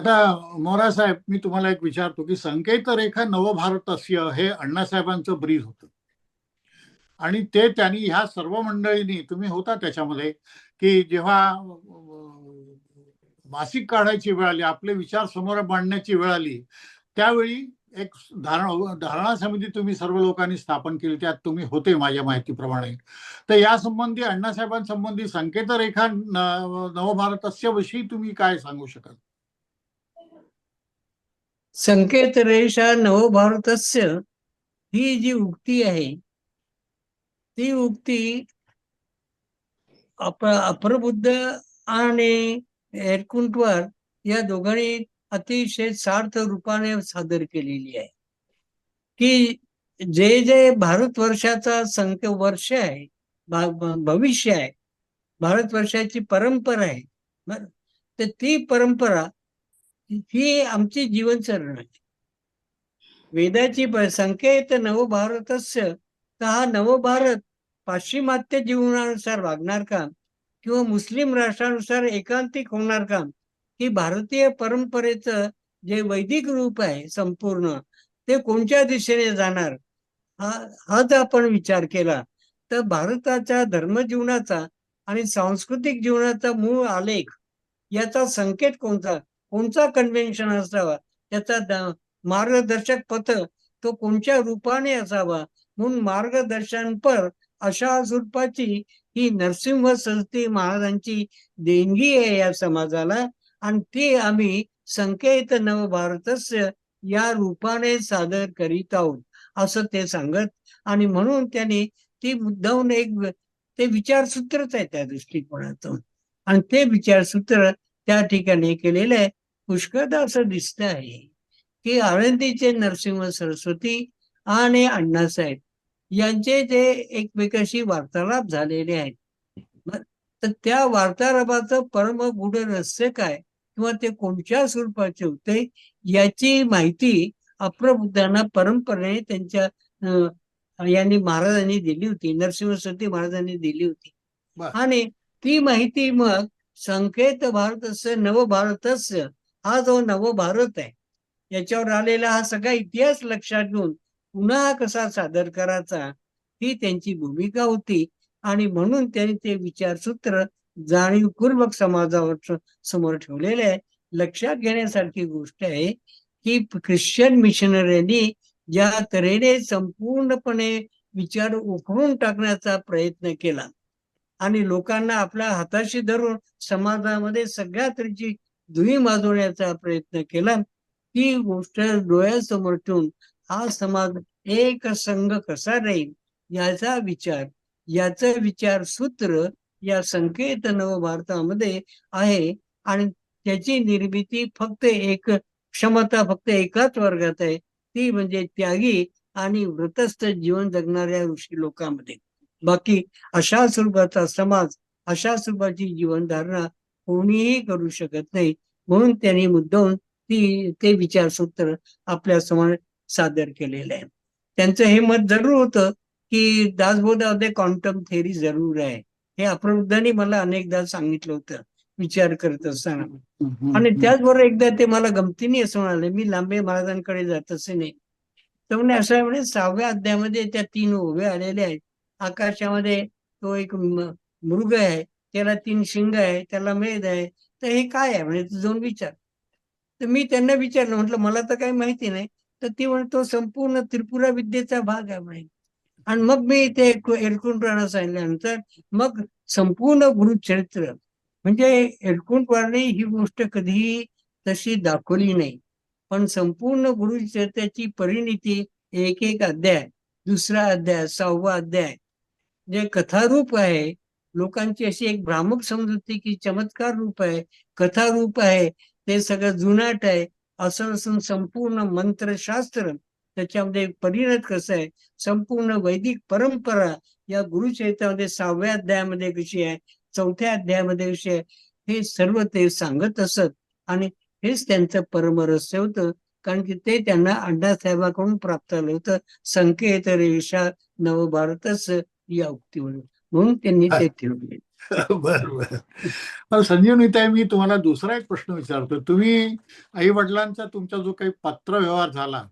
आता मोरा साहेब मी तुम्हाला एक विचारतो की संकेत रेखा नवभारतस्य हे अण्णासाहेबांचं ब्रीज होतं. आणि ते त्यांनी ह्या सर्व मंडळींनी तुम्ही होता त्याच्यामध्ये की जेव्हा मासिक काढायची वेळ आली आपले विचार समोर मांडण्याची वेळ आली त्यावेळी एक धारणा धारणा समिती तुम्ही सर्व लोकांनी स्थापन केली त्यात तुम्ही होते माझ्या माहितीप्रमाणे. तर या संबंधी अण्णासाहेबांसंबंधी संकेत रेखा नवभारतस्य विषयी तुम्ही काय सांगू शकाल? संकेत रेषा नवभारतस्य ही जी उक्ती आहे ती उक्ती अप अप्रबुद्ध आणि हेरकुंटवर या दोघांनी अतिशय सार्थ रूपाने सादर केलेली आहे. की जे जे भारतवर्षाचा संख्य वर्ष आहे भा- भविष्य आहे भारतवर्षाची परंपरा आहे बर. तर ती परंपरा ही आमची जीवनचरण आहे. वेदाची संकेत नवभारतस्य तर हा नवभारत पाश्चिमात्य जीवनानुसार वागणार का किंवा मुस्लिम राष्ट्रानुसार एकांतिक होणार का ही भारतीय परंपरेचं जे वैदिक रूप आहे संपूर्ण ते कोणत्या दिशेने जाणार? हा हा आपण विचार केला. तर भारताच्या धर्मजीवनाचा आणि सांस्कृतिक जीवनाचा मूळ आलेख याचा संकेत कोणता? कोणता कन्व्हेन्शन असावा? त्याचा मार्गदर्शक पथ तो कोणत्या रूपाने असावा? म्हणून मार्गदर्शनपर अशा स्वरूपाची ही नरसिंह सरस्वती महाराजांची देणगी आहे या समाजाला. आणि ती आम्ही संकेत नवभारतस्य या रूपाने सादर करीत आहोत असं ते सांगत. आणि म्हणून त्यांनी ती मुद्दाहून एक ते विचारसूत्रच आहे त्या दृष्टिकोनातून. आणि ते विचारसूत्र त्या ठिकाणी केलेलं आहे. पुष्कळदा असं दिसत आहे की आळंदीचे नरसिंह सरस्वती आणि अण्णासाहेब यांचे जे एकमेकाशी वार्तालाप झालेले आहेत तर त्या वार्तालापाचं परम गूढ रहस्य काय किंवा ते कोणत्या स्वरूपाचे होते याची माहिती अप्रबुद्धांना परंपरेने त्यांच्या यांनी महाराजांनी दिली होती नरसिंह सरस्वती महाराजांनी दिली होती. आणि ती माहिती मग संकेत भारतस्य नवभारतस्य हा जो नवभारत आहे याच्यावर आलेला हा सगळा इतिहास लक्षात घेऊन पुन्हा कसा सादर करायचा ही त्यांची भूमिका होती. आणि म्हणून त्यांनी ते विचारसूत्र जाणीवपूर्वक समाजावर समोर ठेवलेले आहे. लक्षात घेण्यासारखी गोष्ट आहे की ख्रिश्चन मिशनऱ्यांनी ज्या तऱ्हेने संपूर्णपणे विचार उकळून टाकण्याचा प्रयत्न केला आणि लोकांना आपल्या हाताशी धरून समाजामध्ये सगळ्या तऱ्हेची धुई माजवण्याचा प्रयत्न केला. ती गोष्ट डोळ्यासमोर ठेवून हा समाज एक संघ कसा राहील याचा विचार याचा विचार सूत्र या संकेत नवभारतामध्ये आहे. आणि त्याची निर्मिती फक्त एक क्षमता फक्त एकाच वर्गात आहे. ती म्हणजे त्यागी आणि व्रतस्थ जीवन जगणाऱ्या ऋषी लोकांमध्ये. बाकी अशा स्वरूपाचा समाज अशा स्वरूपाची जीवनधारणा कोणीही करू शकत नाही. म्हणून त्यांनी मुद्दाहून ती ते विचारसूत्र आपल्यासमोर सादर केलेलं आहे. त्यांचं हे मत जरूर होतं की दासबोधामध्ये क्वांटम थेअरी जरूर आहे. हे अप्रबुद्धांनी मला अनेकदा सांगितलं होतं विचार करत असताना. आणि त्याचबरोबर एकदा ते मला गमतीने असं म्हणाले मी लांबे महाराजांकडे जात असे नाही. तर म्हणे असं म्हणे सहाव्या अध्यायामध्ये त्या तीन उभे आलेले आहेत. आकाशामध्ये तो एक मृग आहे. त्याला तीन शिंग आहे त्याला मेद आहे तर हे काय आहे? म्हणजे तू जाऊन विचार. तर मी त्यांना विचारलं म्हटलं मला तर काही माहिती नाही. तर ती म्हणे तो संपूर्ण त्रिपुरा विद्येचा भाग आहे म्हणे. आणि मग मी ते एरकुंटवाना सांगितल्यानंतर मग संपूर्ण गुरुचरित्र म्हणजे एरकुंटवाने ही गोष्ट कधीही तशी दाखवली नाही. पण संपूर्ण गुरुचरित्राची परिणिती एक एक अध्याय दुसरा अध्याय सहावा अध्याय जे कथारूप आहे लोकांची अशी एक भ्रामक समजुती की चमत्कार रूप आहे कथा रूप आहे ते सगळं जुनाट आहे असं असून संपूर्ण मंत्रशास्त्र त्याच्यामध्ये परिणत कसं आहे? संपूर्ण वैदिक परंपरा या गुरुचरित्रामध्ये सहाव्या अध्यायामध्ये कशी आहे? चौथ्या अध्यायामध्ये कशी आहे? हे सर्व ते सांगत असत आणि हेच त्यांचं परमरस्य होतं. कारण की ते त्यांना अण्णासाहेबाकडून प्राप्त झालं होतं. संकेत रेषा नवभारतच या उक्तीवरून. म्हणून त्यांनी ते ठेवले. बर बर. पण संजीवनीताई मी तुम्हाला दुसरा एक प्रश्न विचारतो. तुम्ही आई वडिलांचा तुमचा जो काही पत्र व्यवहार झाला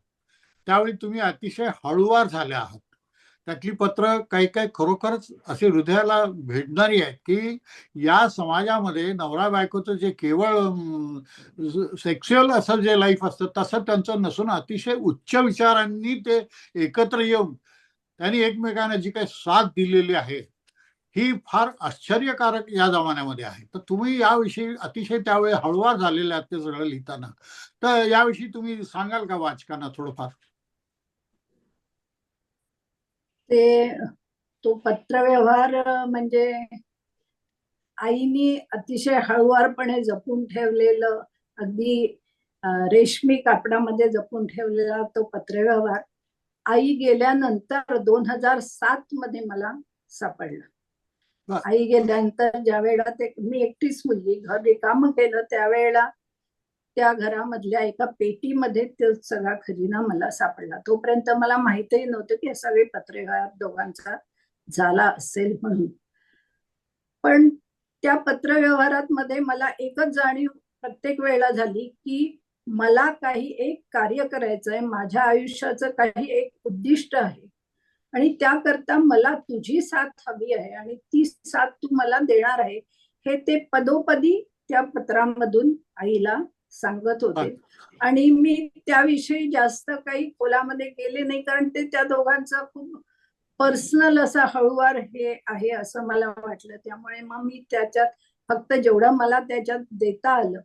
त्यावेळी तुम्ही अतिशय हळुवार झाले आहात. त्यातली पत्र काही काही खरोखरच अशी हृदयाला भेटणारी आहेत की या समाजामध्ये नवरा बायकोचं जे केवळ सेक्शुअल असं जे लाईफ असतं तसं त्यांचं नसून अतिशय उच्च विचारांनी ते एकत्र येऊन त्यांनी एकमेकांना जी काही साथ दिलेली आहे ही फार आश्चर्यकारक या जमान्यामध्ये आहे. तर तुम्ही याविषयी अतिशय त्यावेळी हळुवार झालेले आहात ते सगळं लिहिताना. तर याविषयी तुम्ही सांगाल का वाचकांना थोडंफार? ते तो पत्रव्यवहार म्हणजे आईनी अतिशय हळुवारपणे जपून ठेवलेलं अगदी रेशमी कापडामध्ये जपून ठेवलेला तो पत्रव्यवहार आई गेल्यानंतर दोन हजार सात मध्ये मला सापडला. आई गेल्यानंतर ज्या वेळेला ते मी एकटीच मुलगी घर रिकाम केलं त्यावेळेला त्या घरामधल्या एका पेटीमध्ये तो सगळा खजिना मला सापडला. तोपर्यंत मला माहितही नव्हतं की असा सगळे पत्रव्यवहार दोघांचा झाला असेल म्हणून. पण त्या पत्रव्यवहारात मध्ये मला एकच जाणीव प्रत्येक वेळेला झाली की मला काही एक कार्य करायचं आहे माझ्या आयुष्याचं काही एक उद्दिष्ट आहे. आणि त्याकरता मला तुझी साथ हवी आहे आणि ती साथ तू मला देणार आहे हे ते पदोपदी त्या पत्रांमधून आईला सांगत होते. आणि मी त्याविषयी जास्त काही खोलामध्ये गेले नाही कारण ते त्या दोघांचं खूप पर्सनल असा हळूवार हे आहे असं मला वाटलं. त्यामुळे मग मी त्याच्यात फक्त जेवढं मला त्याच्यात देता आलं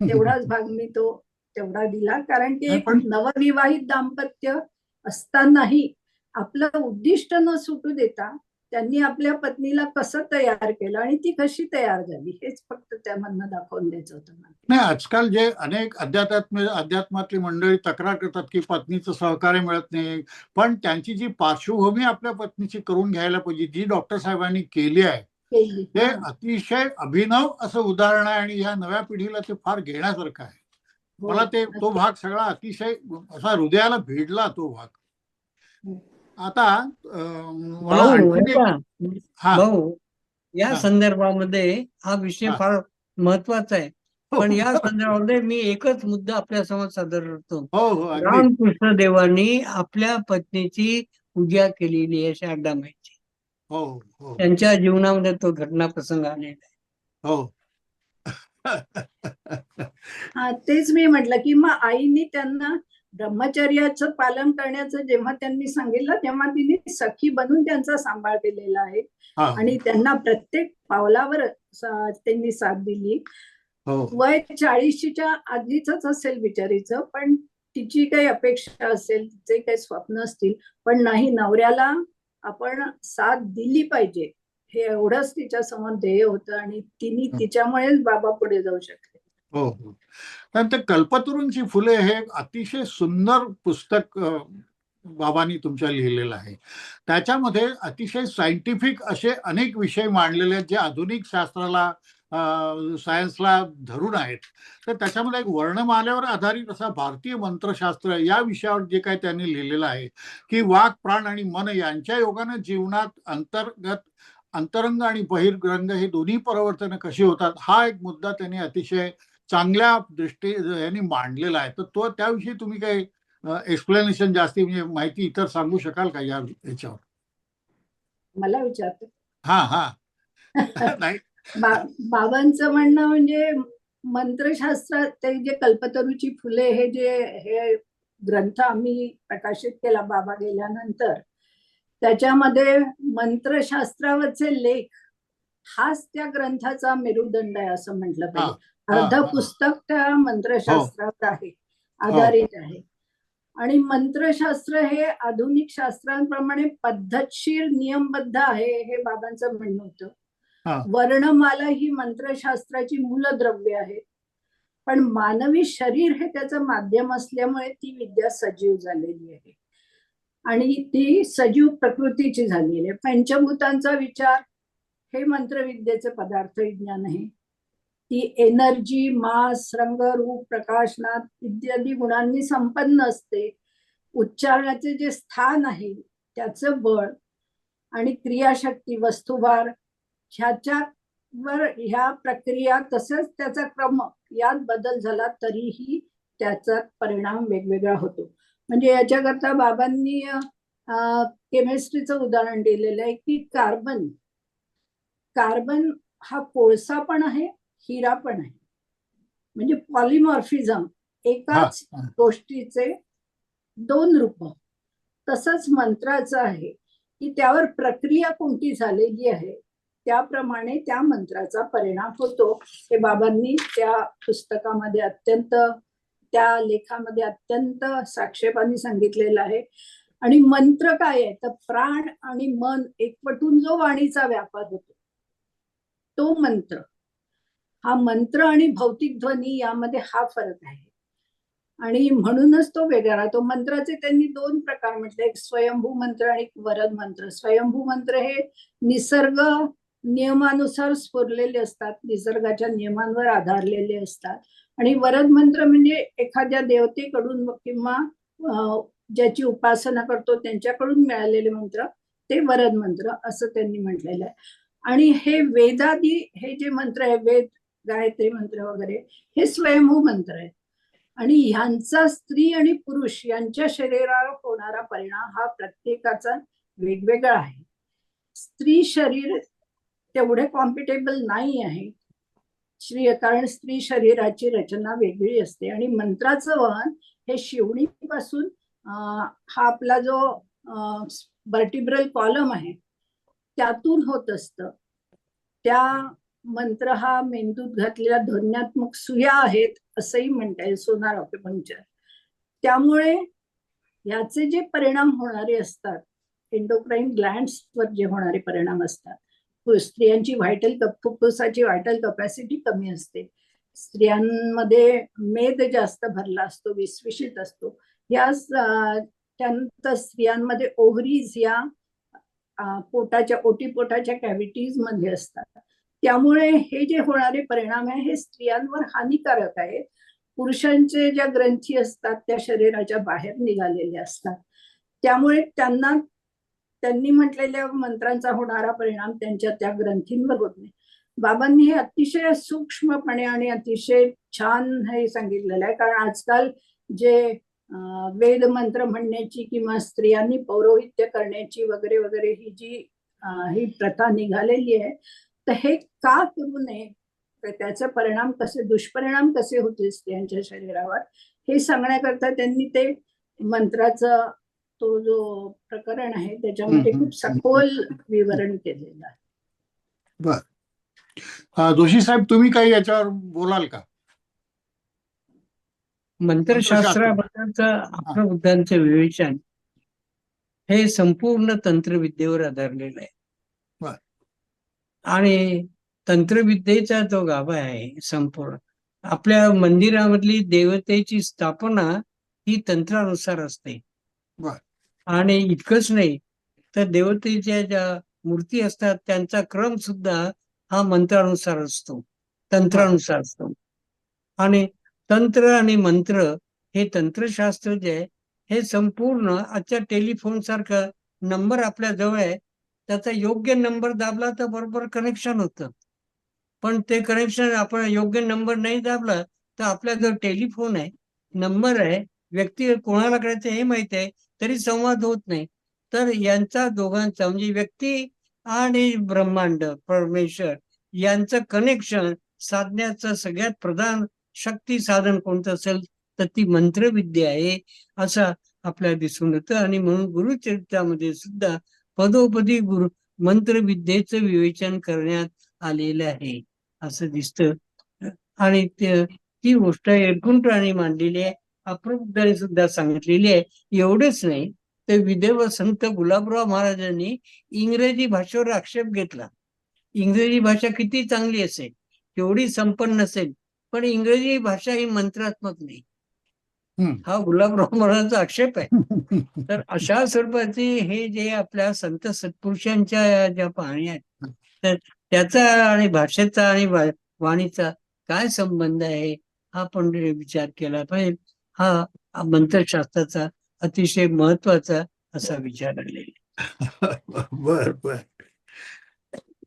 तेवढाच भाग मी तो तेवढा दिला. कारण की एक नवविवाहित दाम्पत्य असतानाही आपलं उद्दिष्ट न सुटू देता त्यांनी आपल्या पत्नीला कसं तयार केलं आणि ती कशी तयार झाली हेच फक्त त्यामधनं दाखवून द्यायचं होतं नाही आजकाल जे अनेक अध्यात्म अध्यात्मातली मंडळी तक्रार करतात की पत्नीचं सहकार्य मिळत नाही पण त्यांची जी पार्श्वभूमी आपल्या पत्नीची करून घ्यायला पाहिजे जी डॉक्टर साहेबांनी केली आहे ते अतिशय अभिनव असं उदाहरण आहे आणि ह्या नव्या पिढीला ते फार घेण्यासारखं आहे हो. मला ते तो भाग सगळा अतिशय असा हृदयाला भिडला तो भाग हम्म. आता भाऊ हा. या हा. संदर्भामध्ये हा विषय हा. फार महत्त्वाचा आहे. पण या हो संदर्भामध्ये मी एकच मुद्दा आपल्यासमोर सादर करतो हो अगदी. रामकृष्ण देवांनी आपल्या पत्नीची पूजा केलेली आहे शारदामाईची हो हो. त्यांच्या जीवनामध्ये तो घटना प्रसंग आलेला आहे. हो. हा तेच मी म्हटलं की मग आईनी त्यांना ब्रह्मचर्याचं पालन करण्याचं जेव्हा त्यांनी सांगितलं तेव्हा तिने सखी बनून त्यांचा सांभाळ केलेला आहे. आणि त्यांना प्रत्येक पावलावर त्यांनी साथ दिली. हो. वय चाळीशीच्या आधीच असेल बिचारीचं पण तिची काही अपेक्षा असेल तिचे काही स्वप्न असतील पण नाही नवऱ्याला आपण साथ दिली पाहिजे. हे एवढंच तिच्या समोर ध्येय होतं आणि तिने. तिच्यामुळेच बाबा पुढे जाऊ शकले. हो हो. ते कल्पतरूंची फुले हे अतिशय सुंदर पुस्तक बाबांनी तुमच्या लिहिलेलं आहे. त्याच्यामध्ये अतिशय सायंटिफिक असे अनेक विषय मांडलेले आहेत जे आधुनिक शास्त्राला सायन्सला धरून आहेत. तर त्याच्यामध्ये एक वर्णमालेवर आधारित असा भारतीय मंत्रशास्त्र या विषयावर जे काही त्यांनी लिहिलेलं आहे की वाक प्राण आणि मन यांच्या योगानं जीवनात अंतर्गत अंतरंग आणि बहिर्रंग हे दोन्ही परिवर्तन कशी होतात हा एक मुद्दा त्यांनी अतिशय चांगल्या दृष्टी यांनी मांडलेला आहे. तर तो त्याविषयी तुम्ही काही एक्सप्लेनेशन जास्ती म्हणजे माहिती इतर सांगू शकाल का या याच्यावर? मला विचारते. हा हा. नाही. बाबांचं म्हणणं म्हणजे मंत्रशास्त्र ते जे कल्पतरूची फुले हे जे हे ग्रंथ आम्ही प्रकाशित केला बाबा गेल्यानंतर त्याच्यामध्ये मंत्रशास्त्रावरचे लेख हाच त्या ग्रंथाचा मेरुदंड आहे असं म्हटलं पाहिजे. अर्ध. पुस्तक त्या मंत्रशास्त्रावर आहे आधारित आहे. आणि मंत्रशास्त्र हे आधुनिक शास्त्रांप्रमाणे पद्धतशीर नियमबद्ध आहे हे बाबांचं म्हणणं होतं. हा. वर्णमाला ही मंत्रशास्त्राची मूलद्रव्य आहेत पण मानवी शरीर हे त्याचं माध्यम असल्यामुळे ती विद्या सजीव झालेली आहे. आणि ती सजीव प्रकृतीची झालेली आहे. पंचभूतांचा विचार हे मंत्रविद्येचे पदार्थ विज्ञान आहे. ती एनर्जी मास रंग रूप प्रकाशनात इत्यादी गुणांनी संपन्न असते. उच्चारणाचे जे स्थान आहे त्याचं बळ आणि क्रियाशक्ती वस्तुभार ह्याच्यावर ह्या प्रक्रिया तसंच त्याचा क्रम यात बदल झाला तरीही त्याचा परिणाम वेगवेगळा होतो. म्हणजे याच्याकरता बाबांनी केमिस्ट्रीचं उदाहरण दिलेलं आहे की कार्बन कार्बन हा कोळसा पण आहे हिरा पण आहे. म्हणजे पॉलिमॉर्फिझम एकाच. गोष्टीचे दोन रूप. तसंच मंत्राचं आहे की त्यावर प्रक्रिया कोणती झालेली आहे त्याप्रमाणे त्या मंत्राचा परिणाम होतो. हे बाबांनी त्या पुस्तकामध्ये अत्यंत त्या लेखामध्ये अत्यंत साक्षेपाने सांगितलेलं आहे. आणि मंत्र काय आहे? तर प्राण आणि मन एकवटून जो वाणीचा व्यापार होतो तो मंत्र. हा मंत्र आणि भौतिक ध्वनी यामध्ये हा फरक आहे. आणि म्हणूनच तो वेगळा राहतो. मंत्राचे त्यांनी दोन प्रकार म्हटले. एक स्वयंभू मंत्र आणि एक वरद मंत्र. स्वयंभू मंत्र हे निसर्ग नियमानुसार स्फुरलेले असतात. निसर्गाच्या नियमांवर आधारलेले असतात. आणि वरद मंत्र म्हणजे एखाद्या देवतेकडून किंवा ज्याची उपासना करतो त्यांच्याकडून मिळालेले मंत्र ते वरद मंत्र असं त्यांनी म्हटलेलं आहे. आणि हे वेदादी हे जे मंत्र आहे वेद गायत्री मंत्र वगैरे हे स्वयंभू मंत्र आहेत. आणि ह्यांचा स्त्री आणि पुरुष यांच्या शरीरावर होणारा परिणाम हा प्रत्येकाचा वेगवेगळा आहे. स्त्री शरीर तेवढे कॉम्पिटेबल नाही आहे. श्री कारण स्त्री शरीराची रचना वेगळी असते. आणि मंत्राचं वहन हे शिवणीपासून हा आपला जो वर्टिब्रल कॉलम आहे त्यातून होत असतं. त्या मंत्र हा मेंदूत घातलेल्या ध्वन्यात्मक सुया आहेत असंही म्हणता येईल सोनार ऑक्युपंक्चर. त्यामुळे याचे जे परिणाम होणारे असतात एंडोक्राईन ग्लँड्सवर जे होणारे परिणाम असतात स्त्रियांची व्हायटल फुफ्फुसाची व्हायटल कपॅसिटी कमी असते. स्त्रियांमध्ये मेद जास्त भरला असतो विस्विषित असतो. या त्यानंतर स्त्रियांमध्ये ओव्हरीज या अं, पोटाच्या ओटीपोटाच्या कॅव्हिटीजमध्ये असतात. त्यामुळे हे जे होणारे परिणाम आहे हे स्त्रियांवर हानिकारक आहे. पुरुषांचे ज्या ग्रंथी असतात त्या शरीराच्या बाहेर निघालेल्या असतात. त्यामुळे त्यांना त्यांनी म्हटलेल्या मंत्रांचा होणारा परिणाम त्यांच्या त्या ग्रंथींवर होत नाही. बाबांनी हे अतिशय सूक्ष्मपणे आणि अतिशय छान हे सांगितलेलं आहे. कारण आजकाल जे वेद मंत्र म्हणण्याची किंवा स्त्रियांनी पौरोहित्य करण्याची वगैरे वगैरे ही जी ही प्रथा निघालेली आहे तर हे का करू नये? तर त्याचे परिणाम कसे दुष्परिणाम कसे होतील स्त्रियांच्या शरीरावर? हे सांगण्याकरता त्यांनी ते मंत्राचं तो जो प्रकरण आहे त्याच्यामध्ये खूप सखोल विवरण केलेलं आहे. अं, जोशी साहेब तुम्ही काही याच्यावर बोलाल का? मंत्रशास्त्राबद्दलचं आपलं बुद्धांचं विवेचन हे संपूर्ण तंत्रविद्येवर आधारलेलं आहे. बर. आणि तंत्रविद्येचा जो गाभा आहे संपूर्ण. आपल्या मंदिरामधली देवतेची स्थापना ही तंत्रानुसार असते. आणि इतकंच नाही तर देवतेच्या ज्या मूर्ती असतात त्यांचा क्रम सुद्धा हा मंत्रानुसार असतो तंत्रानुसार असतो. आणि तंत्र आणि मंत्र हे तंत्रशास्त्र जे आहे हे संपूर्ण आजच्या टेलिफोन सारखं नंबर आपल्या जवळ आहे त्याचा योग्य नंबर दाबला तर बरोबर कनेक्शन होतं. पण ते कनेक्शन आपण योग्य नंबर नाही दाबला तर आपला जो टेलिफोन आहे नंबर आहे व्यक्ती कोणाला करायचं हे माहिती आहे तरी संवाद होत नाही. तर यांचा दोघांचा म्हणजे व्यक्ती आणि ब्रह्मांड परमेश्वर यांचं कनेक्शन साधण्याचं सगळ्यात प्रधान शक्ती साधन कोणतं असेल तर ती मंत्रविद्या आहे असं आपल्याला दिसून येतं. आणि म्हणून गुरुचरित्रामध्ये सुद्धा पदोपदी गुरु मंत्रविद्येचं विवेचन करण्यात आलेलं आहे. असं दिसतं. आणि ती गोष्ट एरकुंटाने मांडलेली आहे. अप्रबुद्धाने सुद्धा सांगितलेली आहे. एवढेच नाही तर विदेव संत गुलाबराव महाराजांनी इंग्रजी भाषेवर आक्षेप घेतला. इंग्रजी भाषा किती चांगली असेल एवढी संपन्न असेल पण इंग्रजी भाषा ही मंत्रात्मक नाही. हा गुलाबराव महाराजांचा आक्षेप आहे. तर अशा स्वरूपाचे हे जे आपल्या संत सत्पुरुषांच्या ज्या पाहणी आहेत तर त्याचा आणि भाषेचा आणि वाणीचा काय संबंध आहे? हा पण विचार केला पाहिजे. हा मंत्रशास्त्राचा अतिशय महत्त्वाचा असा विचार आलेला. बर बर.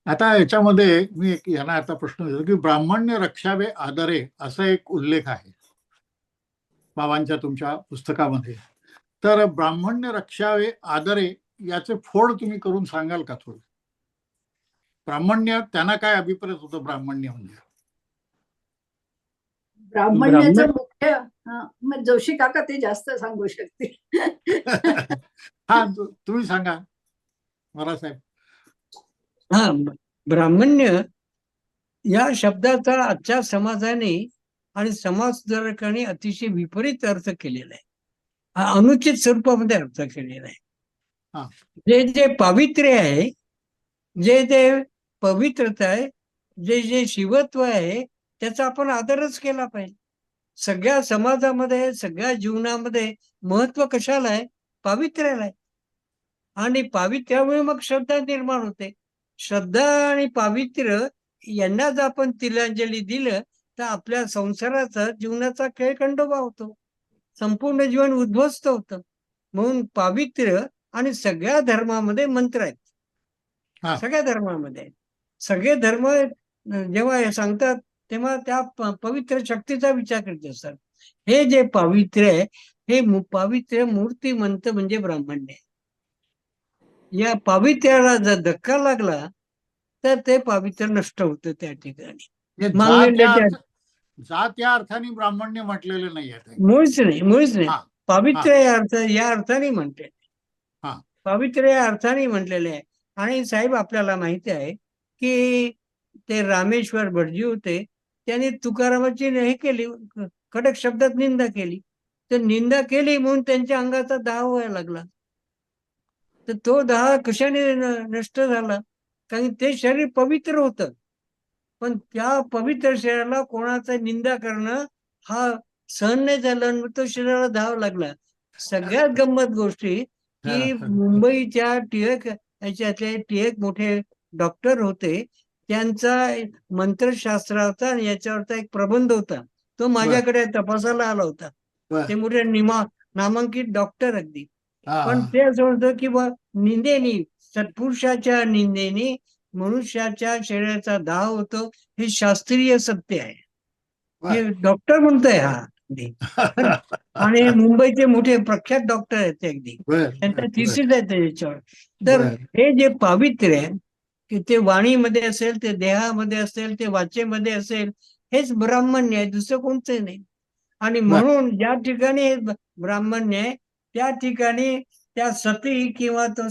आता याच्यामध्ये मी एक यांना आता प्रश्न विचारतो की ब्राह्मण्य रक्षावे आदरे असा एक उल्लेख आहे. बाबांच्या तुमच्या पुस्तकामध्ये. तर ब्राह्मण्य रक्षावे आदरे याचे फोड तुम्ही करून सांगाल का थोडं? ब्राह्मण्य त्यांना काय अभिप्रेत होतं ब्राह्मण्य म्हणजे? ब्राह्मण्याचं ब्राह्मण- मुख्य जोशी काका ते जास्त सांगू शकतील. हा तु- तुम्ही सांगा. मला साहेब. हा ब्राह्मण्य या शब्दाचा आजच्या समाजाने आणि समाज सुधारकांनी अतिशय विपरीत अर्थ केलेला आहे. अनुचित स्वरूपामध्ये अर्थ केलेला. आहे. जे जे पावित्र्य आहे जे जे पवित्रता आहे जे जे शिवत्व आहे त्याचा आपण आदरच केला पाहिजे. सगळ्या समाजामध्ये सगळ्या जीवनामध्ये महत्त्व कशाला आहे? पावित्र्याला आहे. आणि पावित्र्यामुळे मग श्रद्धा निर्माण होते. श्रद्धा आणि पावित्र्य यांना जर आपण तिलांजली दिलं तर आपल्या संसाराचा जीवनाचा खेळखंडोबा होतो संपूर्ण जीवन उद्ध्वस्त होतं म्हणून पावित्र्य आणि सगळ्या धर्मामध्ये मंत्र हा. आहेत सगळ्या धर्मामध्ये आहेत. सगळे धर्म जेव्हा हे सांगतात तेव्हा त्या पवित्र शक्तीचा विचार करत असतात हे जे पावित्र्य आहे हे पावित्र्य मूर्तिमंत म्हणजे ब्राह्मण्य आहे. या पावित्र्याला जर धक्का लागला तर ते पावित्र्य नष्ट होतं त्या ठिकाणी जात या जात अर्थाने ब्राह्मण्य म्हटलेलं नाही मुळीच नाही मुळीच नाही. पावित्र्य या अर्थ या अर्थाने म्हणते हा. पावित्र्य या अर्थाने म्हटलेले आहे. आणि साहेब आपल्याला माहिती आहे की ते रामेश्वर भटजी होते. त्यांनी तुकारामाची हे केली कडक शब्दात निंदा केली. तर निंदा केली म्हणून त्यांच्या अंगाचा दाह व्हायला लागला. तर तो दाह कशाने नष्ट झाला? कारण ते शरीर पवित्र होतं. पण त्या पवित्र शरीराला कोणाचा निंदा करणं हा सहन नाही झालं तो शरीराला धाव लागला सगळ्यात गंमत गोष्टी की. मुंबईच्या टिळक याच्यातले टिळक मोठे डॉक्टर होते त्यांचा मंत्रशास्त्राचा आणि याच्यावरचा एक प्रबंध होता तो माझ्याकडे तपासायला आला होता. ते मोठे निमा नामांकित डॉक्टर अगदी पण. ते असं म्हणतं की बा निंदेनी सत्पुरुषाच्या निंदेने मनुष्याच्या शरीराचा दाह होतो हे शास्त्रीय सत्य आहे. हे डॉक्टर म्हणतोय हा. अगदी. आणि मुंबईचे मोठे प्रख्यात डॉक्टर आहेत ते अगदी. त्यांचा थिसिस आहे त्याच्यावर तर. हे जे पावित्र्य आहे की ते वाणीमध्ये असेल ते देहामध्ये असेल ते वाचेमध्ये असेल हेच ब्राह्मण्य आहे दुसरं कोणतं नाही. आणि म्हणून ज्या ठिकाणी ब्राह्मण्य आहे त्या ठिकाणी त्या सती किंवा तो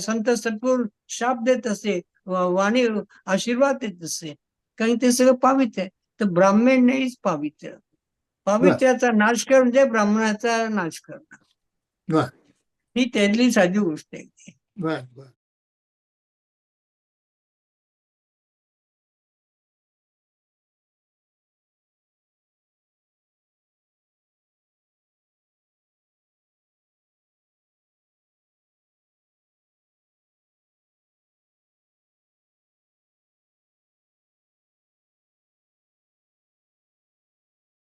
संत सत्पुर शाप देत असे वाणी आशीर्वाद देत असे. कारण ते सगळं पावित्र्य आहे. तर ब्राह्मण्य इज पावित्र्य. पावित्र्याचा नाश कर म्हणजे ब्राह्मणाचा नाश करणं बर. ही त्यातली साधी गोष्ट आहे.